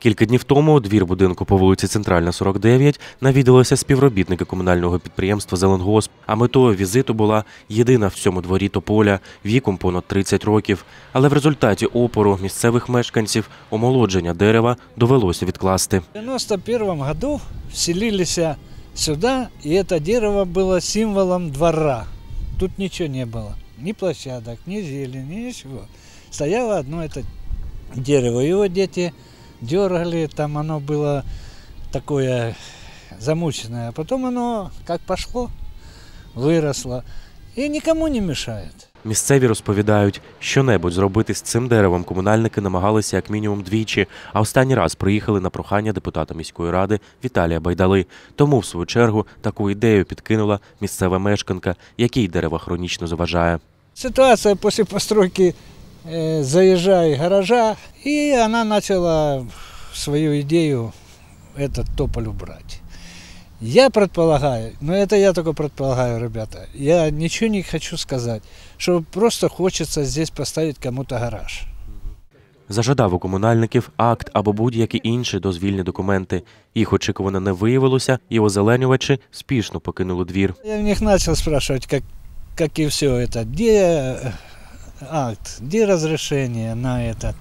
Кілька днів тому у двір будинку по вулиці Центральна, 49 навідалися співробітники комунального підприємства Зеленгосп. А метою візиту була єдина в цьому дворі тополя віком понад 30 років. Але в результаті опору місцевих мешканців омолодження дерева довелося відкласти. В 91 году вселились сюда, и это дерево было символом двора. Тут ничего не было. Ни площадок, ни зелени, ничего. Стояло одно это дерево. Его дети дергали, там оно было такое замученное. А потом оно как пошло, выросло. И никому не мешает. Місцеві розповідають, що-небудь зробити з цим деревом комунальники намагалися як мінімум двічі, а останній раз приїхали на прохання депутата міської ради Віталія Байдали. Тому, в свою чергу, таку ідею підкинула місцева мешканка, якій дерево хронічно заважає. Ситуация после постройки э, заезжай гаража, и она начала свою идею этот тополь убрать. Я предполагаю, но это я только предполагаю, ребята, я ничего не хочу сказать, что просто хочется здесь поставить кому-то гараж. Зажадав у комунальників акт або будь-які інші дозвільні документи. Їх очікувано не виявилося, і озеленювачі спішно покинули двір. Я в них начал спрашивать, как, как и все это, где э, акт, где разрешение на это.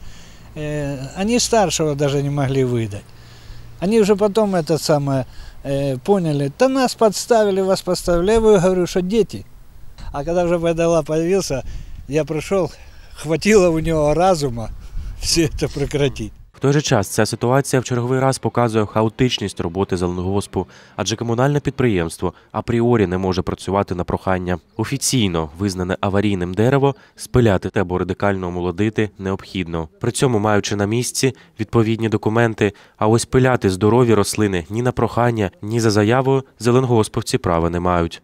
Э, Они старшего даже не могли выдать. Они уже потом это самое э, поняли, да нас подставили, вас подставили. Я говорю, что дети. А когда уже Байдала появился, я пришел, хватило у него разума все это прекратить. Той же час ця ситуація в черговий раз показує хаотичність роботи зеленгоспу, адже комунальне підприємство апріорі не може працювати на прохання. Офіційно визнане аварійним дерево спиляти або радикально омолодити необхідно. При цьому маючи на місці відповідні документи, а ось пиляти здорові рослини ні на прохання, ні за заявою зеленгосповці права не мають.